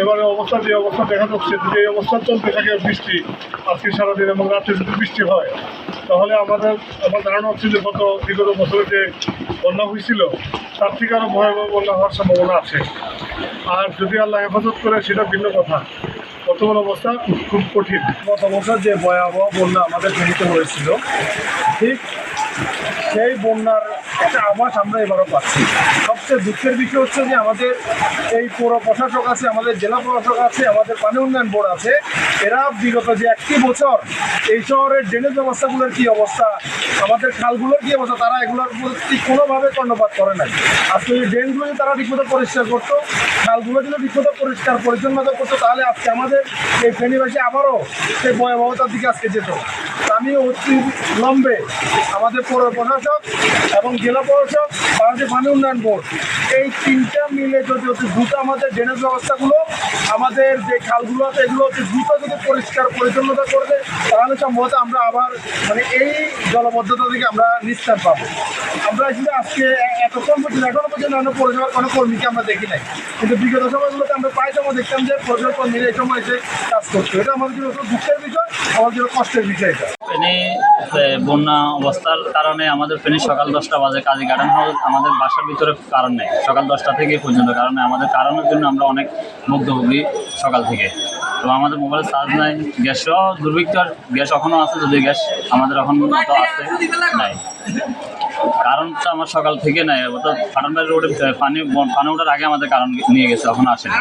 এবারে অবস্থা, যে অবস্থা দেখা যাচ্ছে, যে অবস্থা চলতে থাকে বৃষ্টি, আজকে সারাদিন এবং রাত্রে যদি বৃষ্টি হয়, তাহলে আমাদের, আমার ধারণা হচ্ছে যে গত বিগত বছরে যে বন্যা হয়েছিল, তার থেকে আরও ভয়াবহ বন্যা হওয়ার সম্ভাবনা আছে। আর যদি আল্লাহ হেফাজত করে, সেটা ভিন্ন কথা। বর্তমান অবস্থা খুব কঠিন। গত বছর যে ভয়াবহ বন্যা আমাদের ফেনীতে হয়েছিল, ঠিক সেই বন্যার একটা আভাস আমরা এবারও পাচ্ছি। সবচেয়ে দুঃখের বিষয় হচ্ছে যে আমাদের এই পৌর প্রশাসক আছে, আমাদের জেলা প্রশাসক আছে, আমাদের পানি উন্নয়ন বোর্ড আছে। এরা বিগত যে একটি বছর এই শহরের ড্রেনেজ ব্যবস্থাগুলোর কি অবস্থা, আমাদের খালগুলোর কি অবস্থা, তারা এগুলোর প্রতি কোনোভাবে কর্ণপাত করে নাই। আজকে এই ড্রেনগুলো যদি তারা ঠিকমতো পরিষ্কার করতো, খালগুলো যদি ঠিকমতো পরিষ্কার, পরিচ্ছন্নতা করতো, তাহলে আজকে আমাদের এই ফেনীবাসী আবারও সেই ভয়াবহতার দিকে আজকে যেত। আমি অতি লম্বে আমাদের পৌর প্রশাসক এবং জেলা প্রশাসক, বাংলাদেশ পানি উন্নয়ন বোর্ড, এই তিনটা মিলে যদি অতি দ্রুত আমাদের ড্রেনেজ ব্যবস্থাগুলো, আমাদের যে খালগুলো আছে, এগুলো অতি দ্রুত যদি পরিষ্কার পরিচ্ছন্নতা করবে তাহলে সম্ভবত আমরা আবার মানে এই জলবদ্ধতা থেকে আমরা নিস্তার পাবো। আমরা আসলে আজকে এতক্ষণ পর্যন্ত এখনও পর্যন্ত অন্য পৌরসভার কোনো কর্মীকে আমরা দেখি নাই। কিন্তু বিগত সময়গুলোতে আমরা প্রায় সময় দেখতাম যে পৌরসভার কর্মীরা এই সময় এসে কাজ করতো এটা আমাদের জন্য দুঃখের বিষয়, আমাদের জন্য কষ্টের বিষয় এটা। ফেনী বন্যা অবস্থার কারণে আমাদের ফেনী সকাল দশটা বাজে কাজী গার্ডেন হাউস, আমাদের বাসার ভিতরে কারণ নেই, সকাল দশটা থেকে পর্যন্ত, কারণে আমাদের কারণের জন্য আমরা অনেক মুগ্ধভোগী সকাল থেকে। তো আমাদের মোবাইলে চার্জ নাই গ্যাসও দুর্ভিক্ষর গ্যাস এখনও আছে, যদি গ্যাস আমাদের এখন তো আছে, নাই। কারণটা আমার সকাল থেকে নাই, অর্থাৎ ফাটানবাড়ি রোডে পানি পানি ওঠার আগে আমাদের কারণ নিয়ে গেছে, এখন আসে না